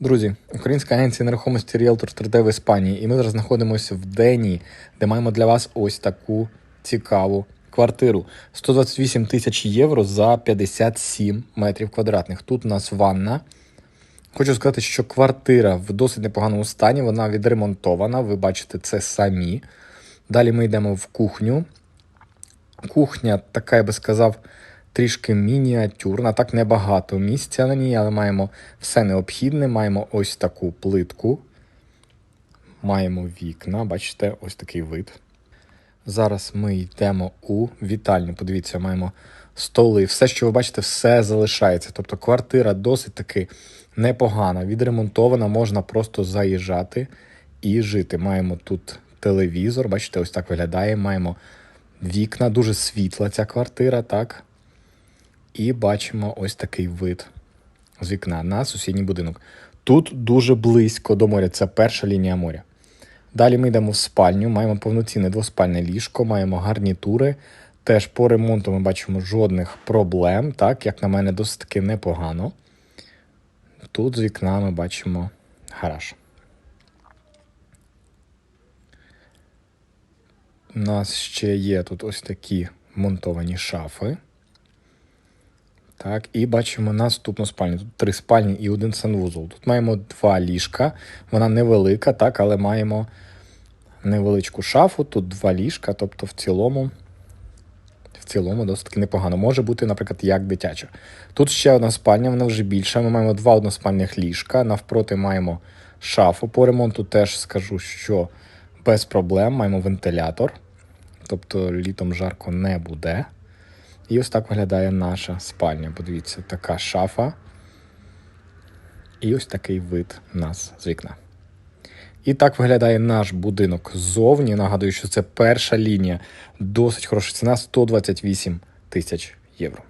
Друзі, українська агенція нерухомості Realtor 3D в Іспанії, і ми зараз знаходимося в Дені, де маємо для вас ось таку цікаву квартиру. 128 тисяч євро за 57 метрів квадратних. Тут у нас ванна. Хочу сказати, що квартира в досить непоганому стані, вона відремонтована. Ви бачите це самі. Далі ми йдемо в кухню. Кухня, така я би сказав, трішки мініатюрна, так небагато місця на ній, але маємо все необхідне. Маємо ось таку плитку. Маємо вікна, бачите, ось такий вид. Зараз ми йдемо у вітальню. Подивіться, маємо столи. Все, що ви бачите, все залишається. Тобто квартира досить таки непогана, відремонтована, можна просто заїжджати і жити. Маємо тут телевізор, бачите, ось так виглядає. Маємо вікна, дуже світла ця квартира, так. І бачимо ось такий вид з вікна на сусідній будинок. Тут дуже близько до моря, це перша лінія моря. Далі ми йдемо в спальню, маємо повноцінне двоспальне ліжко, маємо гарнітури. Теж по ремонту ми бачимо жодних проблем, так, як на мене, досить таки непогано. Тут з вікна ми бачимо гараж. У нас ще є тут ось такі монтовані шафи. Так, і бачимо наступну спальню. Тут три спальні і один санвузол. Тут маємо два ліжка. Вона невелика, так, але маємо невеличку шафу, тут два ліжка, тобто в цілому. В цілому досить непогано. Може бути, наприклад, як дитяча. Тут ще одна спальня, вона вже більша. Ми маємо два односпальних ліжка. Навпроти маємо шафу. По ремонту теж скажу, що без проблем маємо вентилятор. Тобто літом жарко не буде. І ось так виглядає наша спальня. Подивіться, така шафа. І ось такий вид нас з вікна. І так виглядає наш будинок ззовні. Нагадую, що це перша лінія. Досить хороша ціна 128 тисяч євро.